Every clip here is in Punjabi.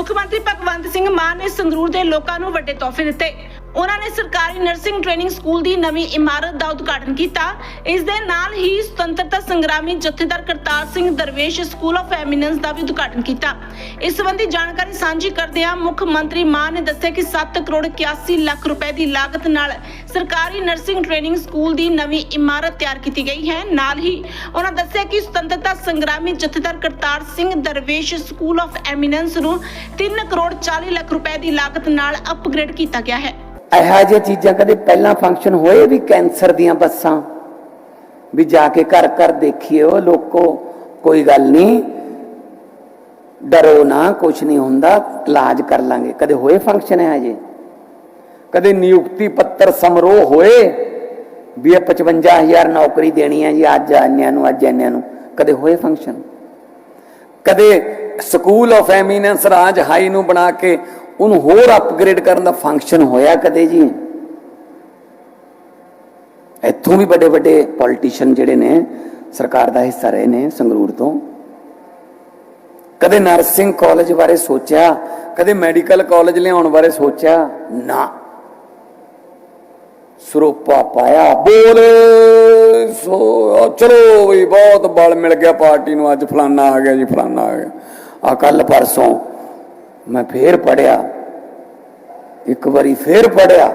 ਮੁੱਖ ਮੰਤਰੀ ਭਗਵੰਤ ਸਿੰਘ ਮਾਨ ਨੇ ਸੰਗਰੂਰ ਦੇ ਲੋਕਾਂ ਨੂੰ ਵੱਡੇ ਤੋਹਫੇ ਦਿੱਤੇ। ਉਹਨਾਂ ਨੇ ਸਰਕਾਰੀ ਨਰਸਿੰਗ ਟ੍ਰੇਨਿੰਗ ਸਕੂਲ ਦੀ ਨਵੀਂ ਇਮਾਰਤ ਦਾ ਉਦਘਾਟਨ ਕੀਤਾ। ਇਸ ਦੇ ਨਾਲ ਹੀ ਸੁਤੰਤਰਤਾ ਸੰਗਰਾਮੀ Jathedar Kartar Singh Darvesh school of eminence ਦਾ ਵੀ ਉਦਘਾਟਨ ਕੀਤਾ। ਇਸ ਸੰਬੰਧੀ ਜਾਣਕਾਰੀ ਸਾਂਝੀ ਕਰਦਿਆਂ ਮੁੱਖ ਮੰਤਰੀ ਮਾਨ ਨੇ ਦੱਸਿਆ ਕਿ 7 ਕਰੋੜ 81 ਲੱਖ ਰੁਪਏ ਦੀ ਲਾਗਤ ਨਾਲ ਸਰਕਾਰੀ ਨਰਸਿੰਗ ਟ੍ਰੇਨਿੰਗ ਸਕੂਲ ਦੀ ਨਵੀਂ ਇਮਾਰਤ ਤਿਆਰ ਕੀਤੀ ਗਈ ਹੈ। ਨਾਲ ਹੀ ਉਹਨਾਂ ਦੱਸਿਆ ਕਿ ਸੁਤੰਤਰਤਾ ਸੰਗਰਾਮੀ Jathedar Kartar Singh Darvesh school of eminence ਨੂੰ 3 ਕਰੋੜ 40 ਲੱਖ ਰੁਪਏ ਦੀ ਲਾਗਤ ਨਾਲ ਅਪਗ੍ਰੇਡ ਕੀਤਾ ਗਿਆ ਹੈ। ਇਹੋ ਜਿਹੀਆਂ ਚੀਜ਼ਾਂ ਕਦੇ ਪਹਿਲਾਂ ਫੰਕਸ਼ਨ ਹੋਏ ਵੀ ਕੈਂਸਰ ਦੀਆਂ ਬੱਸਾਂ? ਵੀ ਜਾ ਕੇ ਘਰ ਘਰ ਦੇਖੀਏ ਲੋਕੋ, ਕੋਈ ਗੱਲ ਨਹੀਂ। ਡਰੋ ਨਾ ਕੁਝ ਨਹੀਂ ਹੁੰਦਾ, ਇਲਾਜ ਕਰ ਲਾਂਗੇ। ਕਦੇ ਹੋਏ ਫੰਕਸ਼ਨ ਹੈ ਹਜੇ ਕਦੇ ਨਿਯੁਕਤੀ ਪੱਤਰ ਸਮਰੋਹ ਹੋਏ ਵੀ ਇਹ 55000 ਨੌਕਰੀ ਦੇਣੀ ਹੈ ਜੀ, ਅੱਜ ਇੰਨਿਆਂ ਨੂੰ, ਅੱਜ ਇੰਨਿਆਂ ਨੂੰ। ਕਦੇ ਹੋਏ ਫੰਕਸ਼ਨ ਕਦੇ ਸਕੂਲ ਆਫ ਐਮੀਨੈਂਸ ਰਾਜ ਹਾਈ ਨੂੰ ਬਣਾ ਕੇ ਉਹਨੂੰ ਹੋਰ ਅਪਗ੍ਰੇਡ ਕਰਨ ਦਾ ਫੰਕਸ਼ਨ ਹੋਇਆ ਕਦੇ ਜੀ? ਇੱਥੋਂ ਵੀ ਵੱਡੇ ਵੱਡੇ ਪੋਲੀਟੀਸ਼ੀਅਨ ਜਿਹੜੇ ਨੇ, ਸਰਕਾਰ ਦਾ ਹਿੱਸਾ ਰਹੇ ਨੇ ਸੰਗਰੂਰ ਤੋਂ। ਕਦੇ ਨਰਸਿੰਗ ਕਾਲਜ ਬਾਰੇ ਸੋਚਿਆ, ਕਦੇ ਮੈਡੀਕਲ ਕਾਲਜ ਲਿਆਉਣ ਬਾਰੇ ਸੋਚਿਆ? ਨਾ। ਸਰੋਪਾ ਪਾਇਆ, ਬੋਲ, ਸੋ ਚਲੋ ਵੀ ਬਹੁਤ ਬਲ ਮਿਲ ਗਿਆ ਪਾਰਟੀ ਨੂੰ, ਅੱਜ ਫਲਾਨਾ ਆ ਗਿਆ ਜੀ, ਫਲਾਨਾ ਆ ਗਿਆ। ਆ ਕੱਲ ਪਰਸੋਂ ਮੈਂ ਫੇਰ ਪੜਿਆ ਇੱਕ ਵਾਰੀ ਫੇਰ ਪੜਿਆ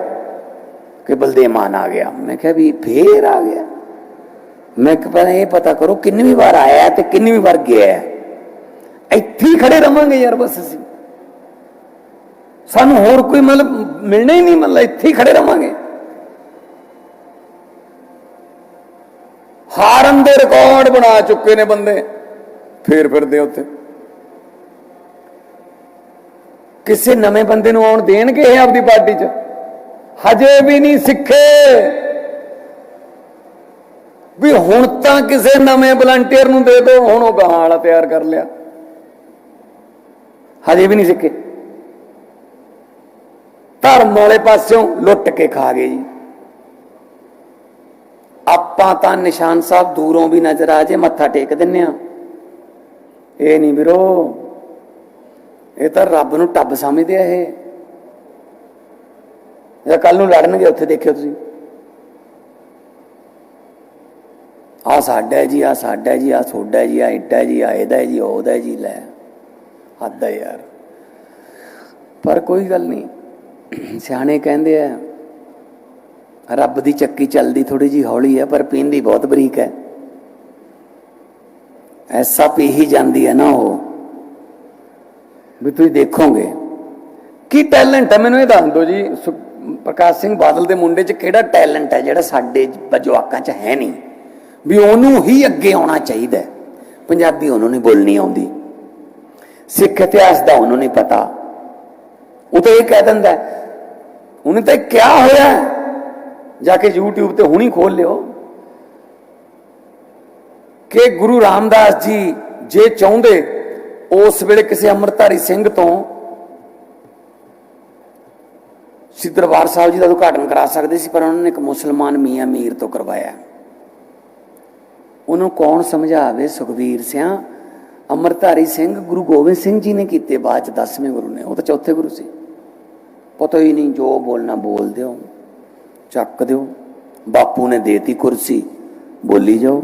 ਕਿ ਬਲਦੇਮਾਨ ਆ ਗਿਆ। ਮੈਂ ਕਿਹਾ ਵੀ ਫੇਰ ਆ ਗਿਆ। ਮੈਂ ਕਿਹਾ ਇਹ ਪਤਾ ਕਰੋ ਕਿੰਨੀ ਵਾਰ ਆਇਆ ਤੇ ਕਿੰਨੀ ਵਾਰ ਗਿਆ। ਇੱਥੇ ਖੜੇ ਰਵਾਂਗੇ ਯਾਰ ਬਸ ਅਸੀਂ। ਸਾਨੂੰ ਹੋਰ ਕੋਈ ਮਤਲਬ ਮਿਲਣਾ ਹੀ ਨਹੀਂ, ਮਤਲਬ ਇੱਥੇ ਹੀ ਖੜੇ ਰਵਾਂਗੇ। ਹਾਰਨ ਦੇ ਰਿਕਾਰਡ ਬਣਾ ਚੁੱਕੇ ਨੇ ਬੰਦੇ। ਫੇਰ ਫਿਰਦੇ ਉੱਥੇ। ਕਿਸੇ ਨਵੇਂ ਬੰਦੇ ਨੂੰ ਆਉਣ ਦੇਣਗੇ ਇਹ ਆਪਦੀ ਪਾਰਟੀ 'ਚ? ਹਜੇ ਵੀ ਨਹੀਂ ਸਿੱਖੇ। ਵੀ ਹੁਣ ਤਾਂ ਕਿਸੇ ਨਵੇਂ ਵਲੰਟੀਅਰ ਨੂੰ ਦੇ ਦਿਓ ਹੁਣ ਉਹ ਗਾਹਾਂ ਵਾਲਾ ਤਿਆਰ ਕਰ ਲਿਆ। ਹਜੇ ਵੀ ਨਹੀਂ ਸਿੱਖੇ। ਧਰਮ ਵਾਲੇ ਪਾਸਿਓਂ ਲੁੱਟ ਕੇ ਖਾ ਗਏ ਜੀ। ਆਪਾਂ ਤਾਂ ਨਿਸ਼ਾਨ ਸਾਹਿਬ ਦੂਰੋਂ ਵੀ ਨਜ਼ਰ ਆ ਜੇ, ਮੱਥਾ ਟੇਕ ਦਿੰਨੇ ਆ। ਇਹ ਨਹੀਂ ਵੀਰੋ ਇਹ ਤਾਂ ਰੱਬ ਨੂੰ ਟੱਬ ਸਮਝਦੇ ਆ ਇਹ। ਇਹ ਕੱਲ ਨੂੰ ਲੜਨਗੇ, ਉੱਥੇ ਦੇਖਿਓ ਤੁਸੀਂ। ਆ ਸਾਡਾ ਜੀ ਆ ਸਾਡਾ ਜੀ ਆ ਤੁਹਾਡਾ ਜੀ ਆ ਇੱਡਾ ਜੀ ਆ ਇਹਦਾ ਹੈ ਜੀ, ਉਹਦਾ ਜੀ, ਲੈ। ਹੱਦ ਹੈ ਯਾਰ। ਪਰ ਕੋਈ ਗੱਲ ਨਹੀਂ। ਸਿਆਣੇ ਕਹਿੰਦੇ ਆ, ਰੱਬ ਦੀ ਚੱਕੀ ਚੱਲਦੀ ਥੋੜੀ ਜੀ ਹੌਲੀ ਹੈ ਪਰ ਪੀਂਦੀ ਬਹੁਤ ਬਰੀਕ ਹੈ। ਐਸਾ ਪੀ ਹੀ ਜਾਂਦੀ ਹੈ ਨਾ ਉਹ। ਵੀ ਤੁਸੀਂ ਦੇਖੋਗੇ। ਕੀ ਟੈਲੈਂਟ ਹੈ? ਮੈਨੂੰ ਇਹ ਦੱਸ ਦਿਓ ਜੀ, ਸੁ- ਪ੍ਰਕਾਸ਼ ਸਿੰਘ ਬਾਦਲ ਦੇ ਮੁੰਡੇ 'ਚ ਕਿਹੜਾ ਟੈਲੈਂਟ ਹੈ ਜਿਹੜਾ ਸਾਡੇ ਜਵਾਕਾਂ 'ਚ ਹੈ ਨਹੀਂ? ਵੀ ਉਹਨੂੰ ਹੀ ਅੱਗੇ ਆਉਣਾ ਚਾਹੀਦਾ ਹੈ। ਪੰਜਾਬੀ ਉਹਨੂੰ ਨਹੀਂ ਬੋਲਣੀ ਆਉਂਦੀ। ਸਿੱਖ ਇਤਿਹਾਸ ਦਾ ਉਹਨੂੰ ਨਹੀਂ ਪਤਾ। ਉਹ ਤਾਂ ਇਹ ਕਹਿ ਦਿੰਦਾ ਉਹਨੇ ਤਾਂ ਇਹ ਕਿਹਾ ਹੋਇਆ ਜਾ ਕੇ YouTube ਤੇ ਹੁਣੀ ਖੋਲ ਲਿਓ। ਕਿ ਗੁਰੂ ਰਾਮਦਾਸ ਜੀ ਜੇ ਚਾਹੁੰਦੇ ਉਸ ਵੇਲੇ ਕਿਸੇ ਅੰਮ੍ਰਿਤਧਾਰੀ ਸਿੰਘ ਤੋਂ ਸ੍ਰੀ ਦਰਬਾਰ ਸਾਹਿਬ ਜੀ ਦਾ ਉਦਘਾਟਨ ਕਰਾ ਸਕਦੇ ਸੀ, ਪਰ ਉਹਨਾਂ ਨੇ ਇੱਕ ਮੁਸਲਮਾਨ ਮੀਆਂ ਮੀਰ ਤੋਂ ਕਰਵਾਇਆ। ਉਹਨੂੰ ਕੌਣ ਸਮਝਾਵੇ? ਸੁਖਬੀਰ ਸਿਆ। ਅੰਮ੍ਰਿਤਧਾਰੀ ਸਿੰਘ ਗੁਰੂ ਗੋਬਿੰਦ ਸਿੰਘ ਜੀ ਨੇ ਕੀਤੇ ਬਾਅਦ ਚ 10ਵੇਂ ਗੁਰੂ ਨੇ। ਉਹ ਤਾਂ ਚੌਥੇ ਗੁਰੂ ਸੀ। ਪਤਾ ਹੀ ਨਹੀਂ ਜੋ ਬੋਲਣਾ ਬੋਲ ਦਿਓ, ਚੱਕ ਦਿਓ। ਬਾਪੂ ਨੇ ਦੇਤੀ ਕੁਰਸੀ, ਬੋਲੀ ਜਾਓ।